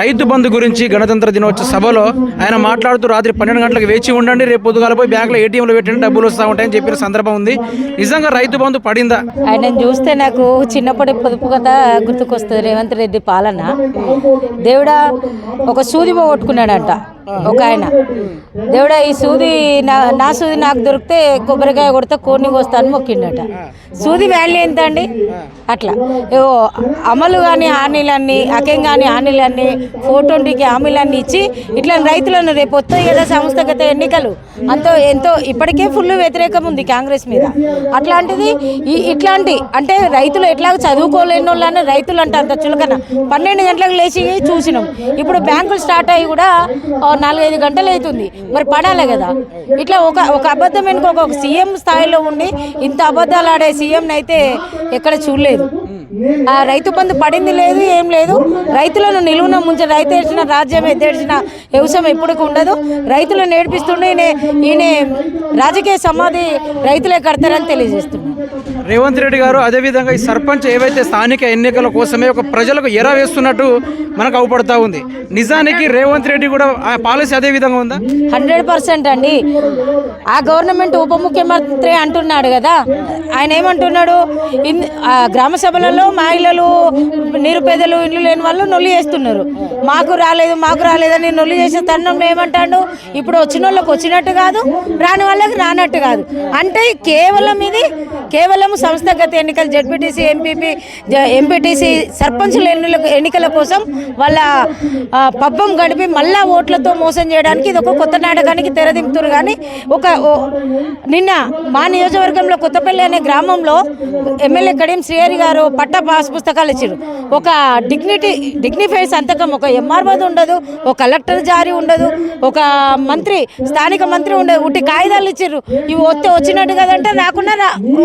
రైతు బంధు గురించి గణతంత్ర దినోత్సవ సభలో ఆయన మాట్లాడుతూ రాత్రి పన్నెండు గంటలకు వేచి ఉండండి రేపు పొద్దుగాల పోయి బ్యాంకులో ఏటీఎంలో పెట్టండి డబ్బులు వస్తూ ఉంటాయని చెప్పిన సందర్భం ఉంది. నిజంగా రైతు బంధు పడిందా? ఆయన చూస్తే నాకు చిన్నప్పటి పొదుపు కథ గుర్తుకొస్తుంది రేవంత్ రెడ్డి పాలన. దేవుడా ఒక సూది పోగొట్టుకున్నాడంట. ఒక ఆయన. దేవుడా ఈ సూది నా నా సూది నాకు దొరికితే కొబ్బరికాయ కొడితే కోడిని కోస్తాను మొక్కిండట. సూది వాల్యూ ఎంత అండి అట్లా. ఏవో అమలు కానీ హామీలన్నీ అకేం కానీ హామీలన్నీ ఫోర్ ట్వంటీకి హామీలన్నీ ఇచ్చి ఇట్లా రైతులను రేపు వస్తాయి కదా సంస్థగత ఎన్నికలు. అంతో ఎంతో ఇప్పటికే ఫుల్ వ్యతిరేకం ఉంది కాంగ్రెస్ మీద. అట్లాంటిది ఈ ఇట్లాంటి అంటే రైతులు ఎట్లా చదువుకోలేని వాళ్ళని రైతులు అంటే అంత చులకన. పన్నెండు గంటలకు లేచి చూసినాం. ఇప్పుడు బ్యాంకులు స్టార్ట్ అయ్యి కూడా నాలుగైదు గంటలు అవుతుంది. మరి పడాలి కదా. ఇట్లా ఒక ఒక అబద్ధం వెనుక ఒక సీఎం స్థాయిలో ఉండి ఇంత అబద్ధాలు ఆడే సీఎంని అయితే ఎక్కడ చూడలేదు. రైతు బంధు పడింది లేదు ఏం లేదు. రైతులను నిలువున ముంచే రైతు ఏడ్చిన రాజ్యం ఎత్తేడ్చిన వ్యవసాయం ఎప్పటికి ఉండదు. రైతులను నేర్పిస్తుండే ఈయన ఈయన రాజకీయ సమాధి రైతులే కడతారని తెలియజేస్తున్నాను రేవంత్ రెడ్డి గారు అదేవిధంగా ఈ సర్పంచ్ ఏవైతే స్థానిక ఎన్నికల కోసమే ఒక ప్రజలకు ఎర వేస్తున్నట్టు మనకు అవుపడతా ఉంది. నిజానికి రేవంత్ రెడ్డి కూడా ఆ పాలసీ అదే విధంగా ఉందా? హండ్రెడ్ పర్సెంట్ అండి. ఆ గవర్నమెంట్ ఉప ముఖ్యమంత్రి అంటున్నాడు కదా. ఆయన ఏమంటున్నాడు? గ్రామ సభలలో మహిళలు నిరుపేదలు ఇల్లు లేని వాళ్ళు నొల్లి చేస్తున్నారు మాకు రాలేదు మాకు రాలేదని నొల్లి చేసే తరుణంలో ఏమంటాడు? ఇప్పుడు వచ్చిన వాళ్ళకి వచ్చినట్టు కాదు రాని వాళ్ళకి రానట్టు కాదు. అంటే కేవలం ఇది కేవలం సంస్థాగత ఎన్నికలు జడ్పీటీసీ ఎంపీపీ ఎంపీటీసీ సర్పంచుల ఎన్నికల ఎన్నికల కోసం వాళ్ళ పబ్బం గడిపి మళ్ళా ఓట్లతో మోసం చేయడానికి ఇది ఒక కొత్త నాటకానికి తెరదింపుతురు. కానీ ఒక నిన్న మా నియోజకవర్గంలో కొత్తపల్లి అనే గ్రామంలో ఎమ్మెల్యే కడియం శ్రీహరి గారు పట్ట పాస్ పుస్తకాలు ఇచ్చారు ఒక డిగ్నిటీ డిగ్నిఫైడ్ సంతకం ఒక ఎంఆర్ఓది ఉండదు ఒక కలెక్టర్ జారీ ఉండదు ఒక మంత్రి స్థానిక మంత్రి ఉండదు ఉట్టి కాగితాలు ఇచ్చారు ఇవి వస్తే వచ్చినట్టు కదంటే రాకుండా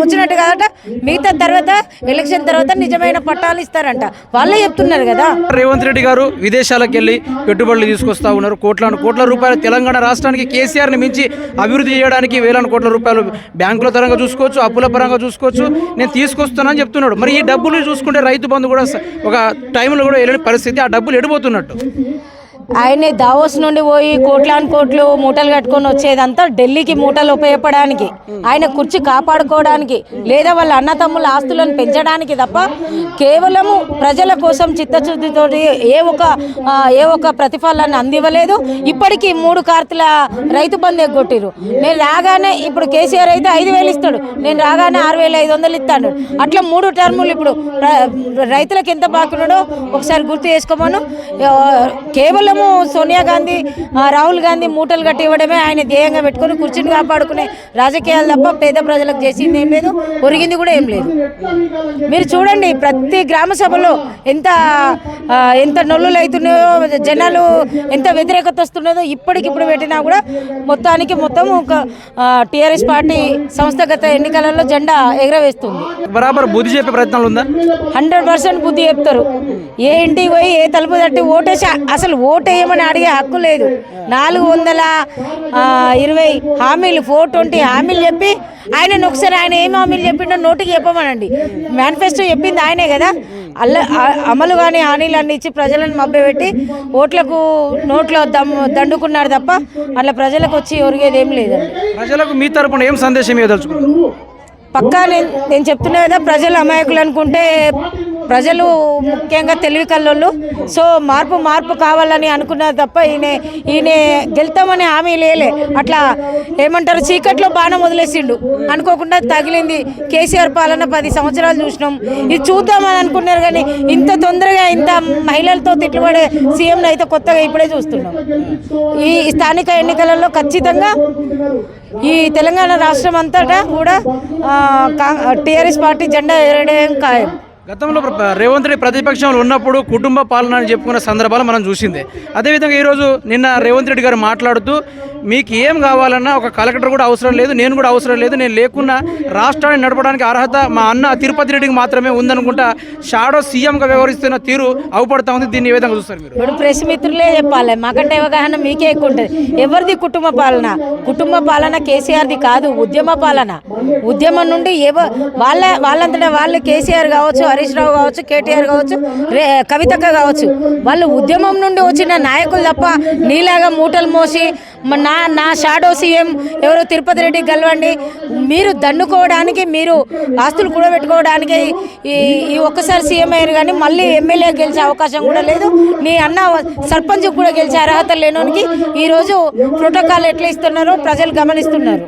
వచ్చినట్టు కదంట. మిగతా తర్వాత ఎలక్షన్ తర్వాత నిజమైన పట్టాలు ఇస్తారంట. వాళ్ళే చెప్తున్నారు కదా. రేవంత్ రెడ్డి గారు విదేశాలకు వెళ్ళి పెట్టుబడులు తీసుకొస్తా ఉన్నారు. కోట్లాను కోట్ల రూపాయలు తెలంగాణ రాష్ట్రానికి కేసీఆర్ని మించి అభివృద్ధి చేయడానికి వేలాను కోట్ల రూపాయలు బ్యాంకుల పరంగా చూసుకోవచ్చు అప్పుల పరంగా చూసుకోవచ్చు. నేను తీసుకొస్తానని చెప్తున్నాడు. మరి ఈ డబ్బులు చూసుకుంటే రైతు బంధు కూడా ఒక టైంలో కూడా వెళ్ళని పరిస్థితి ఆ డబ్బులు ఎడిపోతున్నట్టు. ఆయన్ని దావోస్ నుండి పోయి కోట్లాను కోట్లు మూటలు కట్టుకొని వచ్చేదంతా ఢిల్లీకి మూటలు ఉపయోగపడడానికి. ఆయన కుర్చీ కాపాడుకోవడానికి లేదా వాళ్ళ అన్నతమ్ముల ఆస్తులను పెంచడానికి తప్ప కేవలము ప్రజల కోసం చిత్తశుద్ధితోటి ఏ ఒక ఏ ఒక ప్రతిఫలాన్ని అందివ్వలేదు. ఇప్పటికీ మూడు కార్తల రైతు బంధు ఎగ్గొట్టిరు నేను రాగానే ఇప్పుడు కేసీఆర్ అయితే ఐదు వేలు ఇస్తాడు. నేను రాగానే ఆరు వేల ఐదు వందలు ఇస్తాడు. అట్లా మూడు టర్ములు ఇప్పుడు రైతులకు ఎంత బాకున్నాడో ఒకసారి గుర్తు చేసుకోమను. కేవలము కేవలము సోనియా గాంధీ రాహుల్ గాంధీ మూటలు కట్టి ఇవ్వడమే ఆయన ధ్యేయంగా పెట్టుకొని కూర్చుని కాపాడుకునే రాజకీయాలు తప్ప పేద ప్రజలకు చేసింది ఏం లేదు ఒరిగింది కూడా ఏం లేదు. మీరు చూడండి ప్రతి గ్రామ సభలో ఎంత ఎంత నొల్లులు అవుతున్నాయో జనాలు ఎంత వ్యతిరేకత వస్తున్నదో ఇప్పటికిప్పుడు పెట్టినా కూడా మొత్తానికి మొత్తం ఒక టీఆర్ఎస్ పార్టీ సంస్థగత ఎన్నికలలో జెండా ఎగరవేస్తుంది. బరాబర్ బుద్ధి చెప్పే ప్రయత్నాలు ఉందా? హండ్రెడ్ పర్సెంట్ బుద్ధి చెప్తారు. ఏ ఇంటికి పోయి ఏ తలుపు తట్టి ఓటేసి అసలు ఓటేయమని అడిగే హక్కు లేదు. నాలుగు వందల ఇరవై హామీలు ఫోర్ ట్వంటీ హామీలు చెప్పి ఆయన ఒకసారి ఆయన ఏం హామీలు చెప్పిండో నోటికి చెప్పమనండి. మేనిఫెస్టో చెప్పింది ఆయనే కదా. అల్ల అమలు కానీ హామీలు అన్ని ఇచ్చి ప్రజలను మభ్యపెట్టి ఓట్లకు నోట్లో దమ్ దండుకున్నారు తప్ప అట్లా ప్రజలకు వచ్చి ఒరిగేది ఏం లేదండి. ప్రజలకు మీ తరపున ఏం సందేశం ఇవ్వదలుచుకున్నారు? పక్కా నేను నేను చెప్తున్నా కదా ప్రజలు అమాయకులు అనుకుంటే ప్రజలు ముఖ్యంగా తెలివి కల్లోళ్ళు. సో మార్పు మార్పు కావాలని అనుకున్నారు తప్ప ఈయన ఈయన గెలుతామని హామీ లేలే. అట్లా ఏమంటారు? చీకట్లో బాణం వదిలేసిండు. అనుకోకుండా తగిలింది కేసీఆర్ పాలన పది సంవత్సరాలు చూసినాం. ఇది చూద్దామని అనుకున్నారు కానీ ఇంత తొందరగా ఇంత మహిళలతో తిట్లుపడే సీఎంని అయితే కొత్తగా ఇప్పుడే చూస్తున్నాం. ఈ స్థానిక ఎన్నికలలో ఖచ్చితంగా ఈ తెలంగాణ రాష్ట్రం అంతటా కూడా టీఆర్ఎస్ పార్టీ జెండా ఎరడేయం ఖాయం. గతంలో ప్ర- రేవంత్ రెడ్డి ప్రతిపక్షంలో ఉన్నప్పుడు కుటుంబ పాలన అని చెప్పుకున్న సందర్భాలు మనం చూసిందే. అదేవిధంగా ఈరోజు నిన్న రేవంత్ రెడ్డి గారు మాట్లాడుతూ మీకు ఏం కావాలన్నా ఒక కలెక్టర్ కూడా అవసరం లేదు నేను కూడా అవసరం లేదు నేను లేకున్నా రాష్ట్రాన్ని నడపడానికి అర్హత మా అన్న తిరుపతి రెడ్డికి మాత్రమే ఉందనుకుంటా షాడో సీఎంగా వ్యవహరిస్తున్న తీరు అవుపడతా ఉంది. దీన్ని ఏ విధంగా చూస్తారు మీరు? ఇప్పుడు ప్రెస్ మిత్రులే చెప్పాలి మాకంటే అవగాహన మీకే ఎక్కువ ఉంటుంది. ఎవరిది కుటుంబ పాలన? కుటుంబ పాలన కేసీఆర్ది కాదు ఉద్యమ పాలన. ఉద్యమం నుండి ఏవో వాళ్ళ వాళ్ళంతటా వాళ్ళు కేసీఆర్ కావచ్చు హరీష్ రావు కావచ్చు కేటీఆర్ కావచ్చు రే కవితక్క కావచ్చు వాళ్ళు ఉద్యమం నుండి వచ్చిన నాయకులు తప్ప నీలాగా మూటలు మోసి నా నా షాడో సీఎం ఎవరు తిరుపతి రెడ్డి గెలవండి మీరు దండుకోవడానికి మీరు ఆస్తులు కూడబెట్టుకోవడానికి ఈ ఈ ఒక్కసారి సీఎం అయ్యారు కానీ మళ్ళీ ఎమ్మెల్యే గెలిచే అవకాశం కూడా లేదు. నీ అన్న సర్పంచ్ కూడా గెలిచే అర్హత లేనోనికి ఈరోజు ప్రోటోకాల్ ఎట్లా ఇస్తున్నారో ప్రజలు గమనిస్తున్నారు.